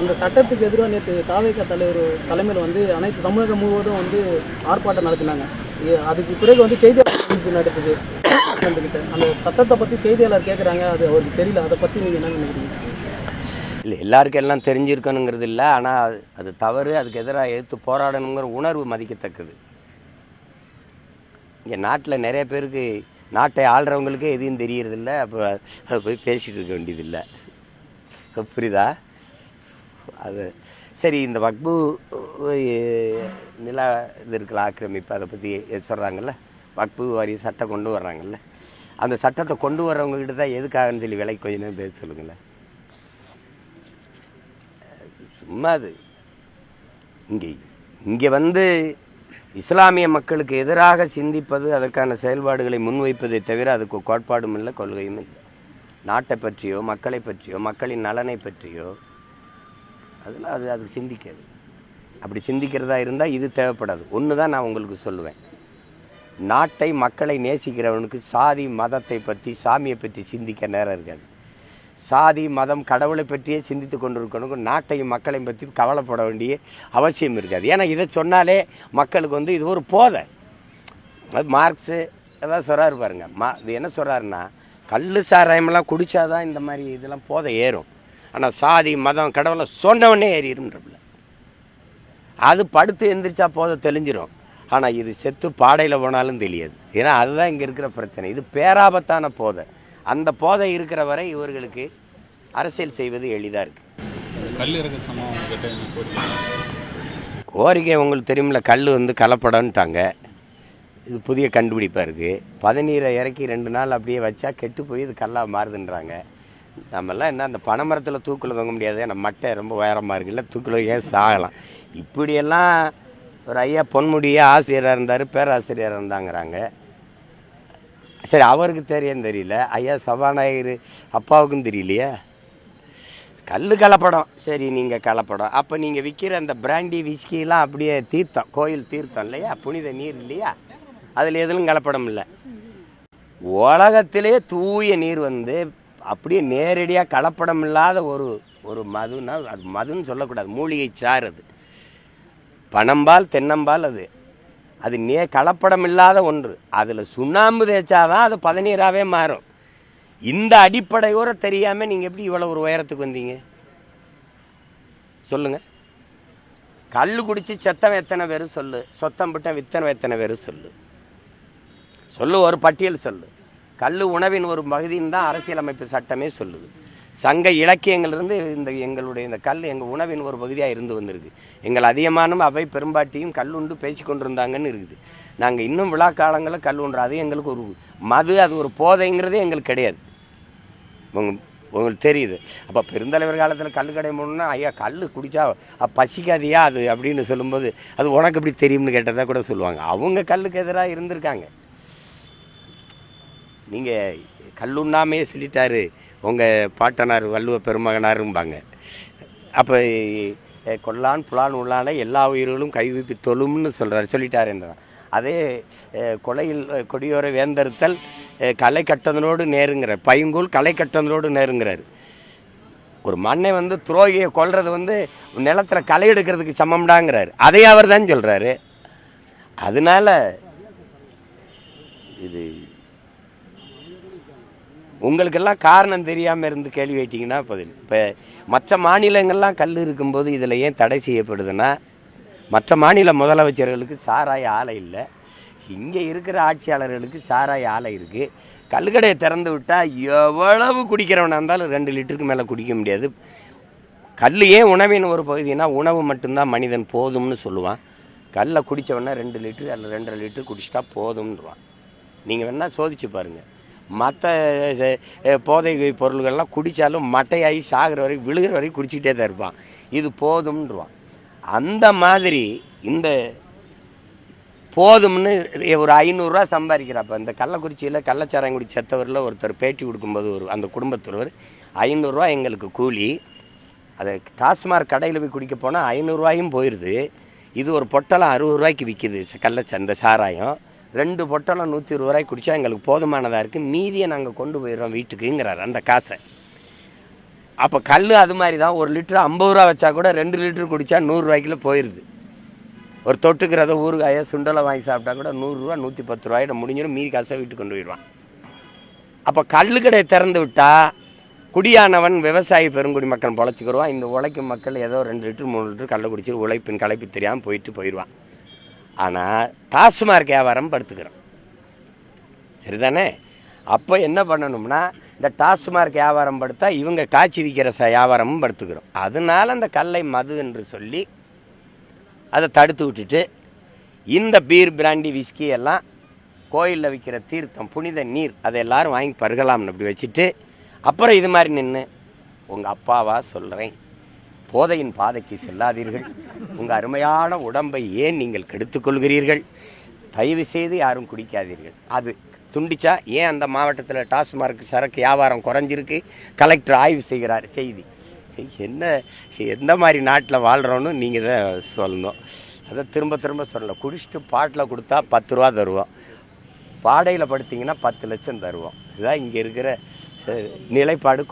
அந்த சட்டத்துக்கு எதிராக நேற்று தாவேக தலைவர் தலைமையில் வந்து அனைத்து தமிழகம் முழுவதும் வந்து ஆர்ப்பாட்டம் நடத்தினாங்க. அதுக்கு பிறகு வந்து செய்தியாளர் நடக்குது. அந்த சட்டத்தை பற்றி செய்தியாளர் கேட்குறாங்க அது அவருக்கு தெரியல. அதை பற்றி நீங்கள் என்ன நினைக்கிறீங்க? இல்லை எல்லாருக்கும் எல்லாம் தெரிஞ்சிருக்கணுங்கிறது இல்லை. ஆனால் அது தவறு. அதுக்கு எதிராக எதிர்த்து போராடணுங்கிற உணர்வு மதிக்கத்தக்கது. இங்கே நாட்டில் நிறைய பேருக்கு நாட்டை ஆள்றவங்களுக்கே எதுவும் தெரியறதில்ல. அப்போ அதை போய் பேசிகிட்டு இருக்க வேண்டியதில்லை. புரியுதா? அது. சரி இந்த வக்பு நிலா இது இருக்குல்ல ஆக்கிரமிப்பு அதை பற்றி சொல்கிறாங்கல்ல வக்பு வாரிய சட்டம் கொண்டு வர்றாங்கல்ல? அந்த சட்டத்தை கொண்டு வரவங்ககிட்ட தான் எதுக்காகன்னு சொல்லி விலைக்கு கொஞ்ச நேரம் பேச சொல்லுங்களேன். சும்மா அது. இங்கே இங்கே வந்து இஸ்லாமிய மக்களுக்கு எதிராக சிந்திப்பது அதற்கான செயல்பாடுகளை முன்வைப்பதை தவிர அதுக்கு கோட்பாடும் இல்லை கொள்கையும் இல்லை. நாட்டை பற்றியோ மக்களை பற்றியோ மக்களின் நலனை பற்றியோ அதெல்லாம் அது அது சிந்திக்காது. அப்படி சிந்திக்கிறதா இருந்தால் இது தேவைப்படாது. ஒன்று தான் நான் உங்களுக்கு சொல்லுவேன். நாட்டை மக்களை நேசிக்கிறவனுக்கு சாதி மதத்தை பற்றி சாமியை பற்றி சிந்திக்க நேரம் இருக்காது. சாதி மதம் கடவுளை பற்றியே சிந்தித்து கொண்டிருக்கணும் நாட்டையும் மக்களையும் பற்றி கவலைப்பட வேண்டிய அவசியம் இருக்காது. ஏன்னா இதை சொன்னாலே மக்களுக்கு வந்து இது ஒரு போதை. அது மார்க்ஸு அதான் சொல்கிறாரு பாருங்க. மா இது என்ன சொல்கிறாருன்னா கல் சாராயமெல்லாம் குடித்தாதான் இந்த மாதிரி இதெல்லாம் போதை ஏறும். ஆனால் சாதி மதம் கடவுளை சொன்னவொடனே ஏறிடும்ன்றப்பில்ல அது படுத்து எந்திரிச்சா போதை தெளிஞ்சிரும். ஆனால் இது செத்து பாடையில் போனாலும் தெரியாது ஏன்னா அதுதான் இங்கே இருக்கிற பிரச்சனை. இது பேராபத்தான போதை. அந்த போதை இருக்கிற வரை இவர்களுக்கு அரசியல் செய்வது எளிதாக இருக்குது கோரிக்கை? உங்களுக்கு தெரியுமில்ல கல் வந்து கலப்படம்ட்டாங்க. இது புதிய கண்டுபிடிப்பாக இருக்குது பதநீரை இறக்கி ரெண்டு நாள் அப்படியே வச்சா கெட்டு போய் இது கல்லாக மாறுதுன்றாங்க. நம்மெல்லாம் என்ன அந்த பனைமரத்தில் தூக்கில் தொங்க முடியாது நம்ம மட்டை ரொம்ப உயரமாக இருக்குல்ல தூக்கில் ஏன் சாகலாம். இப்படியெல்லாம் ஒரு ஐயா பொன்முடியே ஆசிரியராக இருந்தார் பேராசிரியராக இருந்தாங்கிறாங்க. சரி அவருக்கு தெரியும் தெரியல. ஐயா சபாநாயகர் அப்பாவுக்கும் தெரியலையா. கல் கலப்படம். சரி நீங்கள் கலப்படம். அப்போ நீங்கள் விற்கிற அந்த பிராண்டி விஸ்கிலாம் அப்படியே தீர்த்தம் கோயில் தீர்த்தம் இல்லையா? புனித நீர் இல்லையா? அதில் எதுவும் கலப்படம் இல்லை. உலகத்திலே தூய நீர் வந்து அப்படியே நேரடியாக கலப்படம் இல்லாத ஒரு ஒரு மதுனா அது மதுன்னு சொல்லக்கூடாது. மூலிகை சார் அது. பனம்பால் தென்னம்பால் அது. அது நே கலப்படம் இல்லாத ஒன்று. அதில் சுண்ணாம்பு தேய்ச்சாதான் அது பதநீராகவே மாறும். இந்த அடிப்படையோட தெரியாமல் நீங்கள் எப்படி இவ்வளோ ஒரு உயரத்துக்கு வந்தீங்க? சொல்லுங்கள் கல் குடித்து செத்தம் எத்தனை பேர் சொல்லு? சொத்தம் விட்ட வித்தனை எத்தனை பேர் சொல்லு? சொல்லு ஒரு பட்டியல் சொல்லு. கல் உணவின் ஒரு பகுதின்னு தான் அரசியலமைப்பு சட்டமே சொல்லுது. சங்க இலக்கியங்களிலிருந்து இந்த எங்களுடைய இந்த கல் எங்கள் உணவின் ஒரு பகுதியாக இருந்து வந்திருக்கு. எங்கள் அதிகமானும் அவை பெரும்பாட்டியும் கல் உண்டு பேசி கொண்டிருந்தாங்கன்னு இருக்குது. நாங்கள் இன்னும் விழா காலங்களில் கல் உண்டு. அது எங்களுக்கு ஒரு மது அது ஒரு போதைங்கிறதே எங்களுக்கு கிடையாது. உங்களுக்கு தெரியுது. அப்போ பெருந்தலைவர் காலத்தில் கல் கடை போகணுன்னா ஐயா கல் குடித்தா பசிக்காதியா அது? அப்படின்னு சொல்லும்போது அது உனக்கு எப்படி தெரியும்னு கேட்டதாக கூட சொல்லுவாங்க. அவங்க கல்லுக்கு எதிராக இருந்திருக்காங்க. நீங்கள் கல்லுண்ணாமே சொல்லிட்டாரு. உங்கள் பாட்டனார் வள்ளுவ பெருமகனாரும்பாங்க. அப்போ கொல்லான் புலான் உள்ளான எல்லா உயிர்களும் கைவிப்பி தொழும்னு சொல்கிறார் சொல்லிட்டார் என்றான் அதே கொலையில் கொடியோர வேந்தறுத்தல் களை கட்டதனோடு நேருங்கிறார். பையங்கூழ் களை கட்டதனோடு நேருங்கிறார். ஒரு மண்ணை வந்து துரோகியை கொல்றது வந்து நிலத்துல களை எடுக்கிறதுக்கு சமம்டாங்கிறாரு. அதே அவர் தான் சொல்கிறாரு அதனால இது உங்களுக்கெல்லாம் காரணம் தெரியாமல் இருந்து கேள்வி கேட்டிங்கன்னா பதில் இப்போ மற்ற மாநிலங்கள்லாம் கல் இருக்கும்போது இதில் ஏன் தடை செய்யப்படுதுன்னா மற்ற மாநில முதலமைச்சர்களுக்கு சாராய ஆலை இல்லை. இங்கே இருக்கிற ஆட்சியாளர்களுக்கு சாராய ஆலை இருக்குது கல்கடையை திறந்து விட்டால் எவ்வளவு குடிக்கிறவனாக இருந்தாலும் ரெண்டு லிட்டருக்கு மேலே குடிக்க முடியாது. கல் ஏன் உணவின் ஒரு பகுதினா உணவு மட்டும்தான் மனிதன் போதும்னு சொல்லுவான். கல்லை குடித்தவொடனே ரெண்டு லிட்டரு அல்ல ரெண்டரை லிட்டரு குடிச்சிட்டா போதும்ன்றான் நீங்கள் வேணால் சோதிச்சு பாருங்கள் மற்ற போதை பொருள்கள்லாம் குடித்தாலும் மட்டையாகி சாகிற வரைக்கும் விழுகிற வரைக்கும் குடிச்சிக்கிட்டே தான் இருப்பான். இது போதும்ன்றான் அந்த மாதிரி இந்த போதும்னு ஒரு ஐநூறுரூவா சம்பாதிக்கிறாப்ப இந்த கள்ளக்குறிச்சியில் கள்ளச்சாராயங்குடி செத்தவரில் ஒருத்தர் பேட்டி கொடுக்கும்போது ஒரு அந்த குடும்பத்தொருவர் ஐநூறுரூவா எங்களுக்கு கூலி அதை டாஸ்மாக் கடையில் போய் குடிக்க போனால் ஐநூறுரூவாயும் போயிடுது இது ஒரு பொட்டலம் அறுபது ரூபாய்க்கு விற்கிது கள்ளச்ச அந்த சாராயம். ரெண்டு பொட்டலம் நூற்றி இருபது ரூபாய்க்கு குடித்தா எங்களுக்கு போதுமானதாக இருக்குது மீதியை நாங்கள் கொண்டு போயிடுறோம் வீட்டுக்குங்கிறார் அந்த காசை. அப்போ கல் அது மாதிரி தான் ஒரு லிட்டர் ஐம்பது ரூபா வச்சா கூட ரெண்டு லிட்டர் குடித்தா நூறுரூவாய்க்குள்ள போயிடுது ஒரு தொட்டுக்கிறத ஊறுகாயை சுண்டலை வாங்கி சாப்பிட்டா கூட நூறுரூவா நூற்றி பத்து ரூபாயிட முடிஞ்சிடும். மீதி காசை வீட்டுக்கு கொண்டு போயிடுவான். அப்போ கல் கடை திறந்து விட்டால் குடியானவன் விவசாயி பெருங்குடி மக்கள் பொழைச்சிக்கிடுவான் இந்த உழைக்கும் மக்கள் ஏதோ ரெண்டு லிட்டர் மூணு லிட்டர் கல்லை குடிச்சிட்டு உழைப்பின் களைப்பு தெரியாமல் போயிட்டு போயிடுவான். ஆனால் டாஸ்மார்க் வியாபாரம் படுத்துக்கிறோம். சரிதானே? அப்போ என்ன பண்ணணும்னா இந்த டாஸ்மார்க் வியாபாரம் படுத்தா இவங்க காய்ச்சி விற்கிற ச வியாபாரமும் படுத்துக்கிறோம். அதனால் அந்த கல்லை மது என்று சொல்லி அதை தடுத்து விட்டுட்டு இந்த பீர் பிராண்டி விஸ்கி எல்லாம் கோயிலில் விற்கிற தீர்த்தம் புனித நீர் அதை எல்லோரும் வாங்கி பருகலாம்னு அப்படி வச்சுட்டு அப்புறம் இது மாதிரி நின்று உங்கள் அப்பாவா சொல்கிறேன் போதையின் பாதைக்கு செல்லாதீர்கள். உங்கள் அருமையான உடம்பை ஏன் நீங்கள் கெடுத்துக்கொள்கிறீர்கள் தயவு செய்து யாரும் குடிக்காதீர்கள். அது துண்டிச்சா? ஏன் அந்த மாவட்டத்தில் டாஸ்மார்க் சரக்கு வியாபாரம் குறைஞ்சிருக்கு? கலெக்டர் ஆய்வு செய்கிறார் செய்தி. என்ன எந்த மாதிரி நாட்டில் வாழ்கிறோன்னு நீங்கள் தான் சொல்லணும். அதை திரும்ப திரும்ப சொல்லலை. குடிச்சிட்டு பாட்டில் கொடுத்தா பத்து ரூபா தருவோம். பாடையில் படுத்திங்கன்னா பத்து லட்சம் தருவோம். இதுதான் இங்கே இருக்கிற நிலைப்பாடு